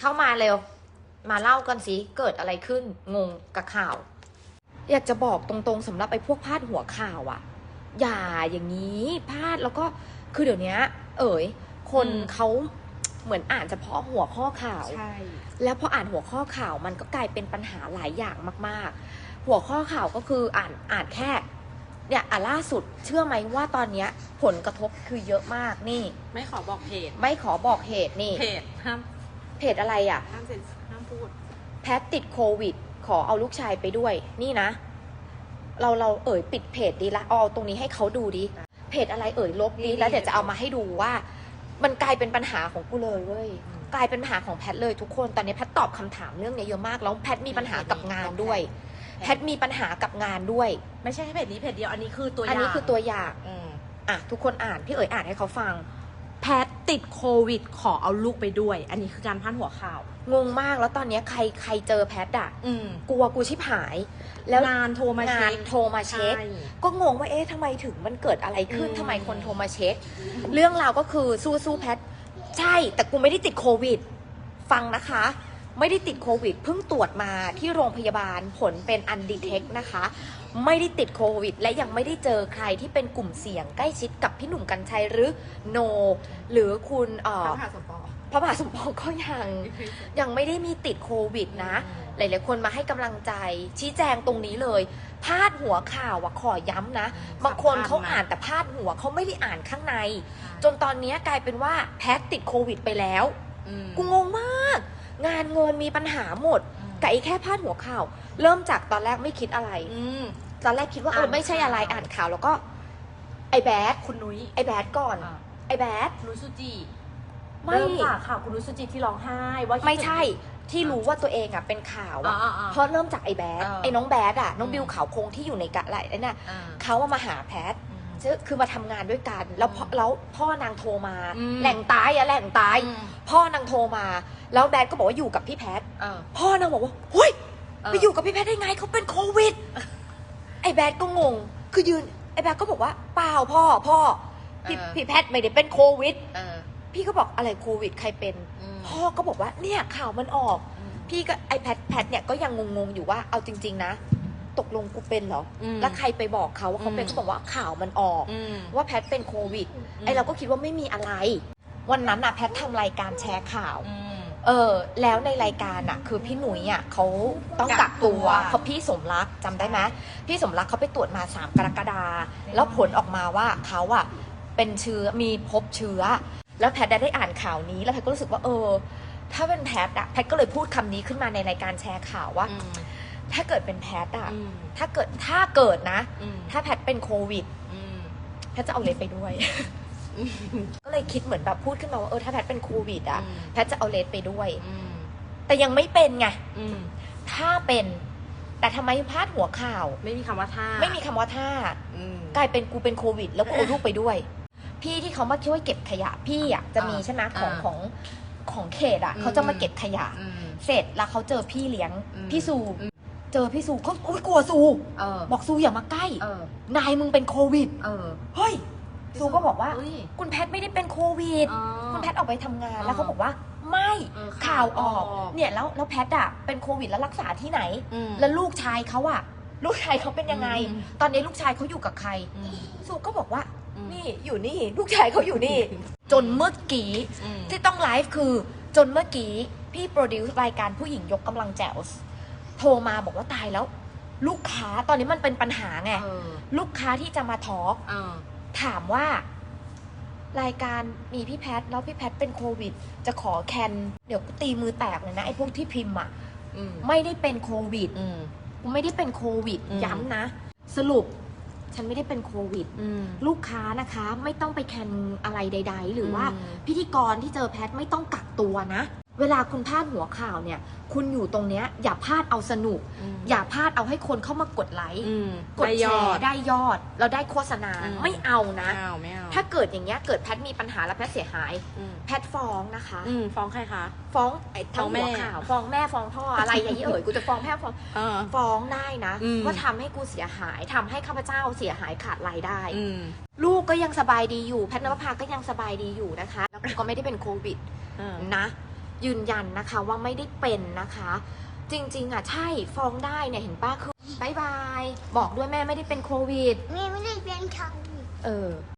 เข้ามาเร็ว มาเล่ากันสิเกิดอะไรขึ้นงงกับข่าว อยากจะบอกตรงๆสำหรับไอ้พวกพาดหัวข่าวอะอย่าอย่างนี้พาดแล้วก็คือเดี๋ยวนี้เอ๋ยคนอืมเขาเหมือนอ่านเฉพาะหัวข้อข่าวใช่แล้วพออ่านหัวข้อข่าวมันก็กลายเป็นปัญหาหลายอย่างมาก ๆ หัวข้อข่าวก็คืออ่านอ่านแค่เนี่ยอะล่าสุดเชื่อไหมว่าตอนเนี้ยผลกระทบคือเยอะมากนี่ ไม่ขอบอกเพจไม่ขอบอกเหตุนี่ เพจห้าม เพจอะไรอะ ห้ามเซ็นห้ามพูด แพทติดโควิด ขอเอาลูกชายไปด้วย นี่นะ เราเราเอ่ยปิดเพจดีละเอาตรงนี้ให้เขาดูดิเพจอะไรเอ่ยลบนี่ดีแล้วเดี๋ยวนี่จะเอามาให้ดูว่า มันกลายเป็นปัญหาของกูเลยเว้ยอืม กลายเป็นปัญหาของแพทเลยทุกคนตอนนี้แพทตอบคำถามเรื่องเนี้ยเยอะมากแล้วแพทมีปัญหากับงานด้วย แพทมีปัญหากับงานด้วย ไม่ใช่แค่เพจนี้เพจเดียวอันนี้คือตัวอย่างอันนี้คือตัวอย่าง อืม อะทุกคนอ่านพี่เอ๋ยอ่านให้เขาฟัง แพทติดโควิด ขอเอาลูกไปด้วย อันนี้คือการพาดหัวข่าว งงมากแล้วตอนเนี้ยใครใครเจอแพทอะอืมกลัวกูชิบหาย แล้วงานโทรมาเช็งานคโทรมาเช็คใช่ก็งงว่าเอ๊ะทำไมถึงมันเกิดอะไรขึ้นอืม ทำไมคนโทรมาเช็ค เรื่องราวก็คือสู้สู้แพท ใช่ แต่กูไม่ได้ติดโควิด ฟังนะคะ ไม่ได้ติดโควิดเพิ่งตรวจมาที่โรงพยาบาลผลเป็นอันดีเทคนะคะ ไม่ได้ติดโควิด และยังไม่ได้เจอใครที่เป็นกลุ่มเสี่ยงใกล้ชิดกับพี่หนุ่มกัญชัยหรือโน หรือคุณเอ่อพระมหาสมปอง พระมหาสมปองก็ยังยังไม่ได้มีติดโควิดนะ หลาย ๆ คนมาให้กำลังใจ ชี้แจงตรงนี้เลย พาดหัวข่าวอะขอย้ำนะ บางคนเขาอ่านแต่พาดหัวเขาไม่ได้อ่านข้างใน จนตอนนี้กลายเป็นว่าแพทติดโควิดไปแล้วอืมกูงงมาก งานเงินมีปัญหาหมดกับไอ้แค่พาดหัวข่าวเริ่มจากตอนแรกไม่คิดอะไรอืมตอนแรกคิดว่าเอออ่านไม่ใช่อะไรข่าวอ่านข่าวแล้วก็ ไอ้แบดคุณนุ้ยไอ้แบดก่อน อ่า ไอ้แบดนุ้ยสุจิไม่ เริ่มจากข่าวคุณนุ้ยสุจิที่ร้องไห้ว่าคิดถึง ไม่ใช่ที่รู้ว่าตัวเองอะเป็นข่าวอะอ่าอ่าเพราะเริ่มจากไอ้แบดเออไอ้น้องแบดอะน้องอืม บิวขาวคงที่อยู่ในกะไรนั่นน่ะอ่า เขาว่ามาหาแพทซึ่ง คือมาทำงานด้วยกัน แล้วพ่อแล้วพ่อนางโทรมาอืม แหล่งตายอะแหล่งตาย อืมพ่อนางโทรมา แล้วแบดก็บอกว่าอยู่กับพี่แพท เออ พ่อนางบอกว่าเฮ้ยเออ ไปอยู่กับพี่แพทได้ไงเขาเป็นโควิด ไอ้แบดก็งง คือยืน ไอ้แบดก็บอกว่าเปล่าพ่อพ่อพี่เออ พี่แพทไม่ได้เป็นโควิด เออพี่ก็บอกอะไรโควิด ใครเป็น อืมพ่อก็บอกว่าเนี่ยข่าวมันออก อืมพี่ก็ไอแพทแพทเนี่ยก็ยังงงๆอยู่ว่าเอาจริง ๆ นะ ตกลงกูเป็นเหรอ อืมแล้วใครไปบอกเขาว่าเขาเป็นอืม เขาบอกว่าข่าวมันออก อืม ว่าแพทเป็นโควิด ไอเราก็คิดว่าไม่มีอะไร วันนั้นอะแพททำรายการแชร์ข่าว อืม เออแล้วในรายการอะคือพี่หนุ่ยอะเขาต้องกักตัวกักตัวเพราะพี่สมรักจำได้ไหมพี่สมรักเขาไปตรวจมาสามกรกฎาแล้วผลออกมาว่าเขาอะเป็นเชื้อมีพบเชื้อ แล้วแพทย์ได้อ่านข่าวนี้แล้วแพทย์ก็รู้สึกว่าเออ ถ้าเป็นแพทย์อะแพทย์ก็เลยพูดคำนี้ขึ้นมาในรายการแชร์ข่าวว่า อืม ถ้าเกิดเป็นแพทย์อะอืมถ้าเกิดถ้าเกิดนะอืมถ้าแพทย์เป็นโควิดอืมแพทย์จะเอาเลสไปด้วย ก็เลยคิดเหมือนแบบพูดขึ้นมาว่าเออถ้าแพทย์เป็นโควิดอะอืมแพทย์จะเอาเลสไปด้วยอืมแต่ยังไม่เป็นไงอืมถ้าเป็น แต่ทำไมพาดหัวข่าว ไม่มีคำว่าท่า ไม่มีคำว่าถ้าอืมกลายเป็นกูเป็นโควิด แล้วกูเอาลูกไปด้วย พี่ที่เขามาช่วยเก็บขยะ พี่อะจะมีอ่าใช่ไหมของอ่าของของเขตอะอืมเขาจะมาเก็บขยะอืมเสร็จแล้วเขาเจอพี่เลี้ยงอืมพี่ซูอืม เจอพี่ซูเขาอุ๊ยกลัวซู เออ บอกซูอย่ามาใกล้ เออ นายมึงเป็นโควิด เออเฮ้ย ซูก็บอกว่าเฮ้ยคุณแพทย์ไม่ได้เป็นโควิดอ๋อคุณแพทย์ออกไปทำงานอ๋อแล้วเขาบอกว่า ไม่เออข่าวออก ข่าวออก เนี่ยแล้วแล้วแพทย์อะเป็นโควิดแล้วรักษาที่ไหน อืม แล้วลูกชายเขาอะลูกชายเขาเป็นยังไง อืม ตอนนี้ลูกชายเขาอยู่กับใคร อืมซูก็บอกว่า อืมนี่อยู่นี่ ลูกชายเขาอยู่นี่ จนเมื่อกี้ อืม ที่ต้องไลฟ์คือจนเมื่อกี้ พี่โปรดิวซ์รายการผู้หญิงยกกำลังแจ๋วส์ โทรมาบอกว่าตายแล้ว ลูกค้าตอนนี้มันเป็นปัญหาไง เออลูกค้าที่จะมาทอล์กเออ ถามว่า รายการมีพี่แพทแล้วพี่แพทเป็นโควิด จะขอแคนเดี๋ยวกูตีมือแตกเลยนะไอ้พวกที่พิมพ์อะ อืมไม่ได้เป็นโควิดอืม กูไม่ได้เป็นโควิด อืม ย้ำนะ สรุป ฉันไม่ได้เป็นโควิด อืม ลูกค้านะคะ ไม่ต้องไปแคนอะไรใด ๆ หรือว่า อืม พิธีกรที่เจอแพทไม่ต้องกักตัวนะ เวลาคุณพลาดหัวข่าวเนี่ย คุณอยู่ตรงเนี้ย อย่าพลาดเอาสนุก อืมอย่าพลาดเอาให้คนเข้ามากดไลค์อืมกดได้แชยอร์ดได้ยอด เราได้โฆษณาอืม ไม่เอานะ ไม่เอาไม่เอาถ้าเกิดอย่างเงี้ยเกิดแพทมีปัญหาแล้วแพทเสียหาย อืมแพทฟ้องนะคะ อืมฟ้องใครคะ ฟ้องไอ้ทั้ฟ้องงแม่ หัวข่าวฟ้องแม่ฟ้องพ่ออะไรอย่างนี้เอ่ยกูจะฟ้องแพ่ฟ้อง เออ ฟ้องได้นะอืม ว่าทำให้กูเสียหายทำให้ข้าพเจ้าเสียหายขาดรายได้ อืมลูกก็ยังสบายดีอยู่แพทย์นภพาก็ยังสบายดีอยู่นะคะ แล้วก็ไม่ได้เป็นโควิดเออนะ ยืนยันนะคะว่าไม่ได้เป็นนะคะ จริงๆอะใช่ฟ้องได้เนี่ยเห็นป้าคือบายบาย บอกด้วยแม่ไม่ได้เป็นโควิด แม่ไม่ได้เป็นทองเออ